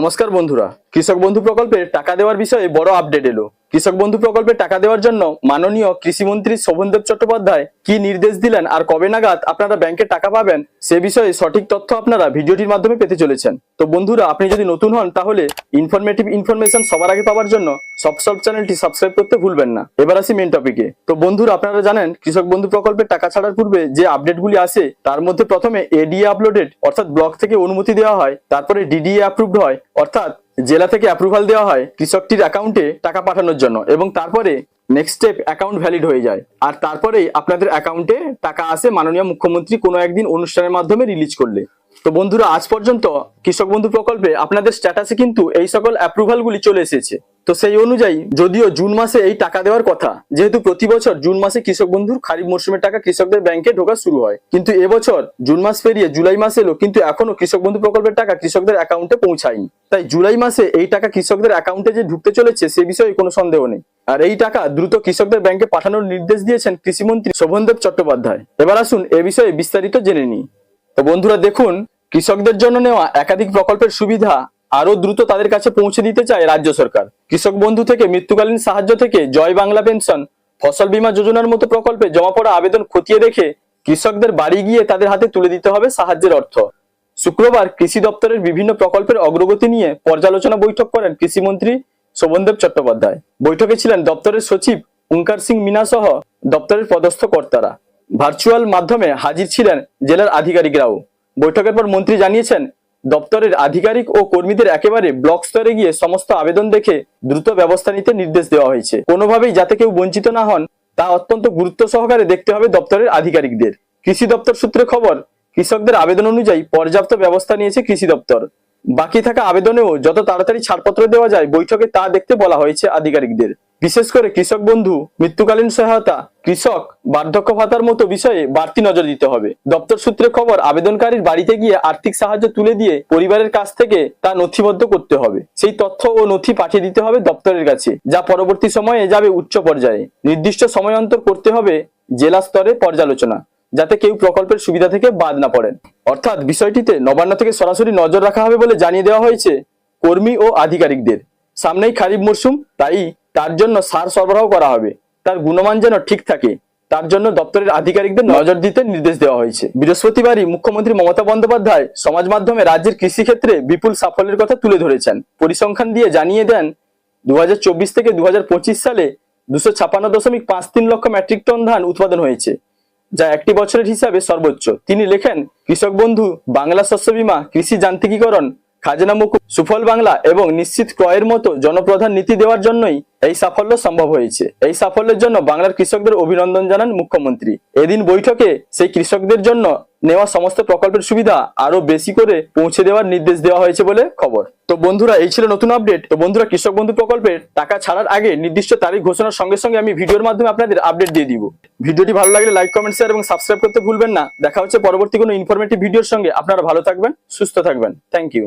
নমস্কার বন্ধুরা। কৃষক বন্ধু প্রকল্পের টাকা দেওয়ার বিষয়ে বড় আপডেট এলো। কৃষক বন্ধু প্রকল্পে টাকা দেওয়ার জন্য মাননীয় কৃষিমন্ত্রী শোভনদেব চট্টোপাধ্যায় কি নির্দেশ দিলেন আর কবে নাগাদ আপনারা ব্যাংকে টাকা পাবেন? সে বিষয়ে সঠিক তথ্য আপনারা ভিডিওটির মাধ্যমে পেতে চলেছেন। তো বন্ধুরা, আপনি যদি নতুন হন তাহলে ইনফরমেটিভ ইনফরমেশন সবার আগে পাওয়ার জন্য সবসব চ্যানেলটি সাবস্ক্রাইব করতে ভুলবেন না। এবার আসি মেন টপিকে তো বন্ধুরা, আপনারা জানেন কৃষক বন্ধু প্রকল্পের টাকা ছাড়ার পূর্বে যে আপডেটগুলি আসে, তার মধ্যে প্রথমে এডিএ আপলোডেড অর্থাৎ ব্লক থেকে অনুমতি দেওয়া হয়, তারপরে ডিডিএ অ্যাপ্রুভড হয়, অর্থাৎ জেলা থেকে অ্যাপ্রুভাল দেওয়া হয় কৃষকটির অ্যাকাউন্টে টাকা পাঠানোর জন্য এবং তারপরে নেক্সট স্টেপ অ্যাকাউন্ট ভ্যালিড হয়ে যায়। আর তারপরেই আপনাদের অ্যাকাউন্টে টাকা আসে মাননীয় মুখ্যমন্ত্রী কোনো একদিন অনুষ্ঠানের মাধ্যমে রিলিজ করলে। তো বন্ধুরা, আজ পর্যন্ত কৃষক বন্ধু প্রকল্পে আপনাদের স্ট্যাটাসে কিন্তু এই সকল অ্যাপ্রুভালগুলি চলে এসেছে। তো সেই অনুযায়ী যদিও জুন মাসে এই টাকা দেওয়ার কথা, যেহেতু প্রতি বছর জুন মাসে কৃষক বন্ধুর খারিফ মরশুমের টাকা কৃষকদের ব্যাংকে ঢোকা শুরু হয়। কিন্তু এবছর জুন মাস পেরিয়ে জুলাই মাস এলো, কিন্তু এখনও কৃষক বন্ধু প্রকল্পের টাকা কৃষকদের অ্যাকাউন্টে পৌঁছায়নি। তাই জুলাই মাসে এই টাকা কৃষকদের অ্যাকাউন্টে যে ঢুকতে চলেছে, সে বিষয়ে কোনো সন্দেহ নেই। আর এই টাকা দ্রুত কৃষকদের ব্যাংকে পাঠানোর নির্দেশ দিয়েছেন কৃষিমন্ত্রী শোভনদেব চট্টোপাধ্যায়। এবার আসুন এ বিষয়ে বিস্তারিত জেনে নিই। তো বন্ধুরা দেখুন, কৃষকদের জন্য নেওয়া একাধিক প্রকল্পের সুবিধা আরও দ্রুত তাদের কাছে পৌঁছে দিতে চায় রাজ্য সরকার। কৃষক বন্ধু থেকে মৃত্যুকালীন সাহায্য থেকে জয় বাংলা পেনশন, ফসল বীমা যোজনার মতো প্রকল্পে জমা পড়া আবেদন খতিয়ে দেখে কৃষকদের বাড়ি গিয়ে তাদের হাতে তুলে দিতে হবে সাহায্যের অর্থ। শুক্রবার কৃষি দপ্তরের বিভিন্ন প্রকল্পের অগ্রগতি নিয়ে পর্যালোচনা বৈঠক করেন কৃষিমন্ত্রী শোভনদেব চট্টোপাধ্যায়। বৈঠকে ছিলেন দপ্তরের সচিব ওঙ্কার সিং মিনা সহ দপ্তরের পদস্থ কর্তারা। ভার্চুয়াল মাধ্যমে হাজির ছিলেন জেলার আধিকারিকরাও। বৈঠকের পর মন্ত্রী জানিয়েছেন, দপ্তরের আধিকারিক ও কর্মীদের একেবারে ব্লক স্তরে গিয়ে সমস্ত আবেদন দেখে দ্রুত ব্যবস্থা নিতে নির্দেশ দেওয়া হয়েছে। কোনোভাবেই যাতে কেউ বঞ্চিত না হন, তা অত্যন্ত গুরুত্ব সহকারে দেখতে হবে দপ্তরের আধিকারিকদের। কৃষি দপ্তর সূত্রে খবর, কৃষকদের আবেদন অনুযায়ী পর্যাপ্ত ব্যবস্থা নিয়েছে কৃষি দপ্তর। বাকি থাকা আবেদনেও যত তাড়াতাড়ি ছাড়পত্র দেওয়া যায় বৈঠকে তা দেখতে বলা হয়েছে আধিকারিকদের। বিশেষ করে কৃষক বন্ধু, মৃত্যুকালীন সহায়তা, কৃষক, বার্ধক্য ভাতার মতো বিষয়ে বাড়তি নজর দিতে হবে। দপ্তর সূত্রে খবর, আবেদনকারীর বাড়িতে গিয়ে আর্থিক সাহায্য তুলে দিয়ে পরিবারের কাছ থেকে তা নথিবদ্ধ করতে হবে। সেই তথ্য ও নথি পাঠিয়ে দিতে হবে দপ্তরের কাছে, যা পরবর্তী সময়ে যাবে উচ্চ পর্যায়ে। নির্দিষ্ট সময় অন্তর করতে হবে জেলা স্তরে পর্যালোচনা, যাতে কেউ প্রকল্পের সুবিধা থেকে বাদ না পড়েন। অর্থাৎ বিষয়টিতে নবান্ন থেকে সরাসরি নজর রাখা হবে বলে জানিয়ে দেওয়া হয়েছে কর্মী ও আধিকারিকদের। সামনেই খারিফ মরশুম, তাই তার জন্য সার সরবরাহ করা হবে। তার গুণমান যেন ঠিক থাকে, তার জন্য দপ্তরের আধিকারিকদের নজর দিতে নির্দেশ দেওয়া হয়েছে। বৃহস্পতিবারই মুখ্যমন্ত্রী মমতা বন্দ্যোপাধ্যায় সমাজ মাধ্যমে রাজ্যের কৃষিক্ষেত্রে বিপুল সাফল্যের কথা তুলে ধরেছেন। পরিসংখ্যান দিয়ে জানিয়ে দেন দু হাজার চব্বিশ থেকে দু হাজার পঁচিশ সালে দুশো ছাপান্ন দশমিক পাঁচ তিন লক্ষ মেট্রিক টন ধান উৎপাদন হয়েছে, যা একটি বছরের হিসাবে সর্বোচ্চ। তিনি লেখেন, কৃষক বন্ধু, বাংলা শস্য বীমা, কৃষি যান্ত্রিকীকরণ খাজনা মুকুব, সুফল বাংলা এবং নিশ্চিত ক্রয়ের মতো জনপ্রধান নীতি দেওয়ার জন্যই এই সাফল্য সম্ভব হয়েছে। এই সাফল্যের জন্য বাংলার কৃষকদের অভিনন্দন জানান মুখ্যমন্ত্রী। এদিন বৈঠকে সেই কৃষকদের জন্য নেওয়া সমস্ত প্রকল্পের সুবিধা আরও বেশি করে পৌঁছে দেওয়ার নির্দেশ দেওয়া হয়েছে বলে খবর। তো বন্ধুরা, এই ছিল নতুন আপডেট। তো বন্ধুরা, কৃষক বন্ধু প্রকল্পের টাকা ছাড়ার আগে নির্দিষ্ট তারিখ ঘোষণার সঙ্গে সঙ্গে আমি ভিডিওর মাধ্যমে আপনাদের আপডেট দিয়ে দিব। ভিডিওটি ভালো লাগলে লাইক, কমেন্ট শেয়ার এবং সাবস্ক্রাইব করতে ভুলবেন না। দেখা হচ্ছে পরবর্তী কোনো ইনফরমেটিভ ভিডিওর সঙ্গে। আপনারা ভালো থাকবেন, সুস্থ থাকবেন। Thank you